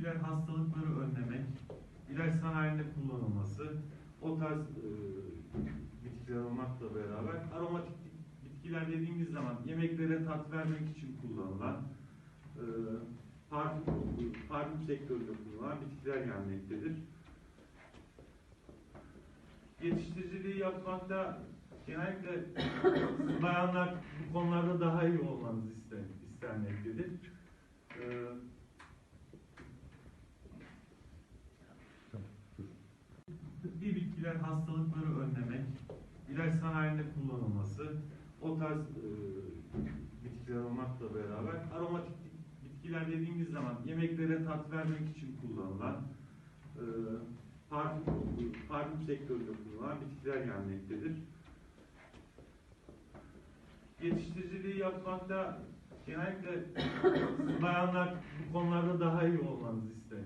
bitkiler hastalıkları önlemek, ilaç sanayinde kullanılması, o tarz e, bitkiler olmakla beraber aromatik bitkiler dediğimiz zaman yemeklere tat vermek için kullanılan, e, parfüm, parfüm sektöründe kullanılan bitkiler gelmektedir. Yetiştiriciliği yapmakta genellikle bayanlar bu konularda daha iyi olmanız isten, istenmektedir. Ee, bitkiler hastalıkları önlemek, ilaç sanayinde kullanılması, o tarz e, bitkiler olmakla beraber aromatik bitkiler dediğimiz zaman yemeklere tat vermek için kullanılan, e, parfüm, parfüm sektöründe kullanılan bitkiler gelmektedir. Yetiştiriciliği yapmakta genellikle bayanlar bu konularda daha iyi olmanız isten,